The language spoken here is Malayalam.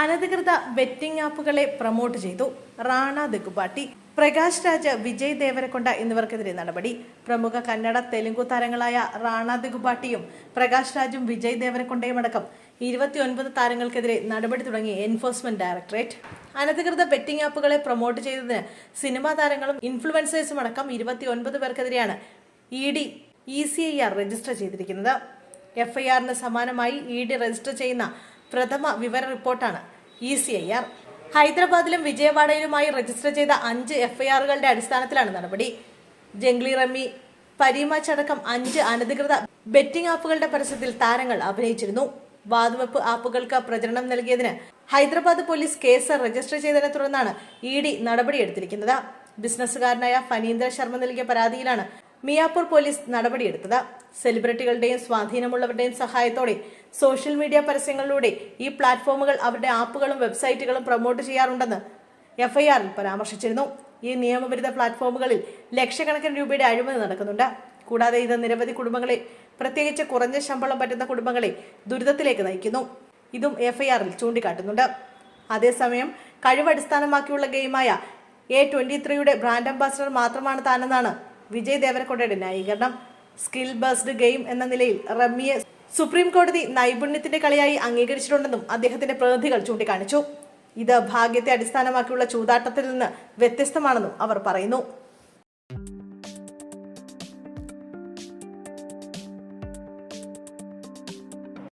അനധികൃത ബെറ്റിംഗ് ആപ്പുകളെ പ്രൊമോട്ട് ചെയ്തു. റാണ ദഗുബാട്ടി പ്രകാശ് രാജ് വിജയ് ദേവരക്കൊണ്ട എന്നിവർക്കെതിരെ നടപടി. പ്രമുഖ കന്നഡ തെലുങ്കു താരങ്ങളായ റാണ ദഗുബാട്ടിയും പ്രകാശ് രാജും വിജയ് ദേവരക്കൊണ്ടയും അടക്കം ഇരുപത്തിയൊൻപത് താരങ്ങൾക്കെതിരെ നടപടി തുടങ്ങി എൻഫോഴ്സ്മെന്റ് ഡയറക്ടറേറ്റ്. അനധികൃത ബെറ്റിംഗ് ആപ്പുകളെ പ്രൊമോട്ട് ചെയ്തതിന് സിനിമാ താരങ്ങളും ഇൻഫ്ലുവൻസേഴ്സും അടക്കം ഇരുപത്തിയൊൻപത് പേർക്കെതിരെയാണ് E D E C I R register ചെയ്തിരിക്കുന്നത്. എഫ്ഐആറിന് സമാനമായി ഇ ഡി രജിസ്റ്റർ ചെയ്യുന്ന പ്രഥമ വിവര റിപ്പോർട്ടാണ്. E C I R. ഹൈദരാബാദിലും വിജയവാഡയിലുമായി രജിസ്റ്റർ ചെയ്ത അഞ്ച് എഫ്ഐആറുകളുടെ അടിസ്ഥാനത്തിലാണ് നടപടി. ജംഗ്ലി റമ്മി പരീമാച്ച് അടക്കം അഞ്ച് അനധികൃത ബെറ്റിംഗ് ആപ്പുകളുടെ പരസ്യത്തിൽ താരങ്ങൾ അഭിനയിച്ചിരുന്നു. വാതുവെപ്പ് ആപ്പുകൾക്ക് പ്രചരണം നൽകിയതിന് ഹൈദരാബാദ് പോലീസ് കേസ് രജിസ്റ്റർ ചെയ്തതിനെ തുടർന്നാണ് ഇ ഡി നടപടിയെടുത്തിരിക്കുന്നത്. ബിസിനസ്സുകാരനായ ഫനീന്ദ്ര ശർമ്മ നൽകിയ പരാതിയിലാണ് മിയാപൂർ പോലീസ് നടപടിയെടുത്തത്. സെലിബ്രിറ്റികളുടെയും സ്വാധീനമുള്ളവരുടെയും സഹായത്തോടെ സോഷ്യൽ മീഡിയ പരസ്യങ്ങളിലൂടെ ഈ പ്ലാറ്റ്ഫോമുകൾ അവരുടെ ആപ്പുകളും വെബ്സൈറ്റുകളും പ്രൊമോട്ട് ചെയ്യാറുണ്ടെന്ന് എഫ്ഐആറിൽ പരാമർശിച്ചിരുന്നു. ഈ നിയമവിരുദ്ധ പ്ലാറ്റ്ഫോമുകളിൽ ലക്ഷക്കണക്കിന് രൂപയുടെ അഴിമതി നടക്കുന്നുണ്ട്. കൂടാതെ ഇത് നിരവധി കുടുംബങ്ങളെ പ്രത്യേകിച്ച് കുറഞ്ഞ ശമ്പളം പറ്റുന്ന കുടുംബങ്ങളെ ദുരിതത്തിലേക്ക് നയിക്കുന്നു. ഇതും എഫ്ഐആറിൽ ചൂണ്ടിക്കാട്ടുന്നുണ്ട്. അതേസമയം കഴിവ് അടിസ്ഥാനമാക്കിയുള്ള ഗെയിമായ എ ട്വന്റി ത്രീയുടെ ബ്രാൻഡ് അംബാസിഡർ മാത്രമാണ് താനെന്നാണ് വിജയ് ദേവരക്കൊണ്ടയുടെ ന്യായീകരണം. സ്കിൽ ബേസ്ഡ് ഗെയിം എന്ന നിലയിൽ റമ്മിയെ സുപ്രീം കോടതി നൈപുണ്യത്തിന്റെ കളിയായി അംഗീകരിച്ചിട്ടുണ്ടെന്നും അദ്ദേഹത്തിന്റെ പ്രതിനിധികൾ ചൂണ്ടിക്കാണിച്ചു. ഇത് ഭാഗ്യത്തെ അടിസ്ഥാനമാക്കിയുള്ള ചൂതാട്ടത്തിൽ നിന്ന് വ്യത്യസ്തമാണെന്നും അവർ പറയുന്നു.